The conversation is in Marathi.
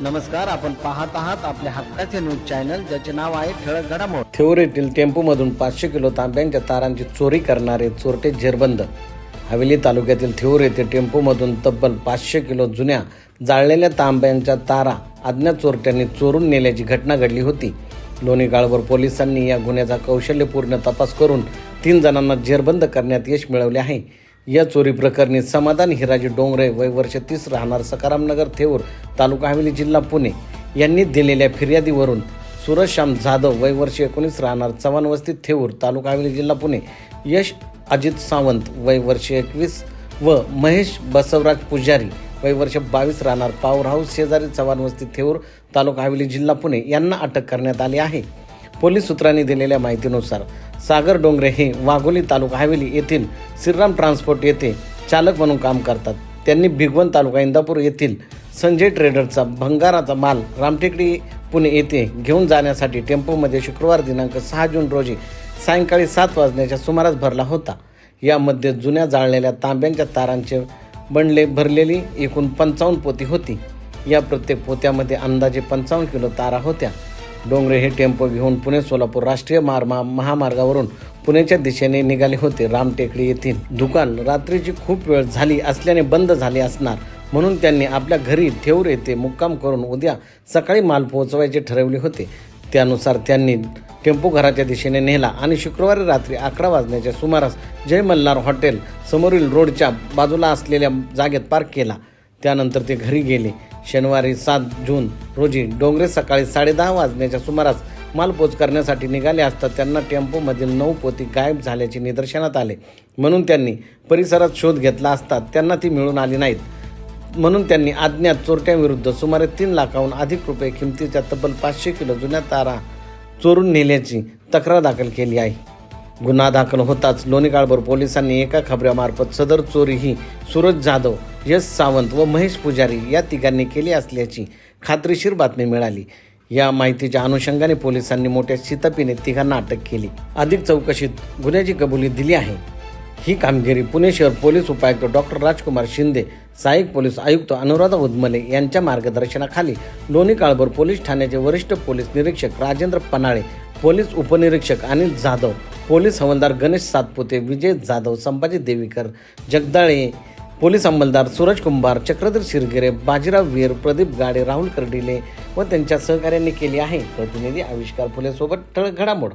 नमस्कार आपण पाहत आहात आपल्या हक्काचे न्यूज चॅनल ज्याचे नाव आहे ठळक घडामोड. थेऊर येथील टेम्पोमधून पाचशे किलो तांब्यांच्या तारांची चोरी करणारे चोरटे झेरबंद हवेली तालुक्यातील थेऊर येथे टेम्पोमधून तब्बल पाचशे किलो जुन्या जाळलेल्या तांब्यांच्या तारा अज्ञात चोरट्यांनी चोरून नेल्याची घटना घडली होती. लोणी काळभर पोलिसांनी या गुन्ह्याचा कौशल्यपूर्ण तपास करून तीन जणांना जेरबंद करण्यात यश मिळवले आहे. या चोरी प्रकरणी समाधान हिराजी डोंगरे वय वर्ष तीस राहणार सकारामनगर थेऊर तालुका हवेली जिल्हा पुणे यांनी दिलेल्या फिर्यादीवरून सूरजश्याम जाधव वय वर्ष एकोणीस राहणार चव्हाण वस्ती थेऊर तालुका हवेली जिल्हा पुणे यश अजित सावंत वय वर्ष एकवीस व महेश बसवराज पुजारी वय वर्ष बावीस राहणार पॉवर हाऊस शेजारी चव्हाण वस्ती थेऊर तालुका हवेली जिल्हा पुणे यांना अटक करण्यात आली आहे. पोलीस सूत्रांनी दिलेल्या माहितीनुसार सागर डोंगरे हे वाघोली तालुका हवेली येथील श्रीराम ट्रान्सपोर्ट येथे चालक म्हणून काम करतात. त्यांनी भिगवण तालुका इंदापूर येथील संजय ट्रेडरचा भंगाराचा माल रामटेकडी पुणे येथे घेऊन जाण्यासाठी टेम्पोमध्ये शुक्रवार दिनांक सहा जून रोजी सायंकाळी सात वाजण्याच्या सुमारास भरला होता. यामध्ये जुन्या जाळलेल्या तांब्यांच्या तारांचे बंडले भरलेली एकूण पंचावन्न पोती होती. या प्रत्येक पोत्यामध्ये अंदाजे पंचावन्न किलो तारा होत्या. डोंगरे हे टेम्पो घेऊन पुणे सोलापूर राष्ट्रीय मार्मा महामार्गावरून पुण्याच्या दिशेने निघाले होते. रामटेकडी येथील दुकान रात्रीची खूप वेळ झाली असल्याने बंद झाले असणार. म्हणून त्यांनी आपल्या घरी ठेवूर येथे मुक्काम करून उद्या सकाळी माल पोहोचवायचे ठरवले होते. त्यानुसार त्यांनी टेम्पो घराच्या दिशेने नेला आणि शुक्रवारी रात्री अकरा वाजण्याच्या सुमारास जय मल्हार हॉटेल समोरील रोडच्या बाजूला असलेल्या जागेत पार्क केला. त्यानंतर ते घरी गेले. शनिवारी सात जून रोजी डोंगरे सकाळी साडेदहा वाजण्याच्या सुमारास मालपोच करण्यासाठी निघाले असता त्यांना टेम्पोमधील नऊ पोती गायब झाल्याचे निदर्शनात आले. म्हणून त्यांनी परिसरात शोध घेतला असता त्यांना ती मिळून आली नाहीत. म्हणून त्यांनी अज्ञात चोरट्यांविरुद्ध सुमारे तीन लाखाहून अधिक रुपये किमतीच्या तब्बल पाचशे किलो जुन्या तारा चोरून नेल्याची तक्रार दाखल केली आहे. गुन्हा दाखल होताच लोणीकाळभर पोलिसांनी एका खबऱ्यामार्फत सदर चोरी ही सूरज जाधव यश सावंत व महेश पुजारी या तिघांनी केली असल्याची खात्रीशीर बातमी मिळाली. या माहितीच्या अनुषंगाने पोलिसांनी मोठ्या शितपीने तिघांना अटक केली. अधिक चौकशीत गुन्ह्याची कबुली दिली आहे. ही कामगिरी पुणे शहर पोलीस उपायुक्त डॉक्टर राजकुमार शिंदे सहाय्यक पोलीस आयुक्त अनुराधा उदमले यांच्या मार्गदर्शनाखाली लोणी काळभोर पोलीस ठाण्याचे वरिष्ठ पोलीस निरीक्षक राजेंद्र पनाळे पोलीस उपनिरीक्षक अनिल जाधव पोलीस हवालदार गणेश सातपुते विजय जाधव संभाजी देवीकर जगदाळे पोलीस अंमलदार सूरज कुंभार चक्रधर शिरगिरे बाजीराव वीर प्रदीप गाडे राहुल कर्डिले व त्यांच्या सहकार्यांनी केली आहे. प्रतिनिधी आविष्कार फुलेसोबत ठळ ठळक घडामोड.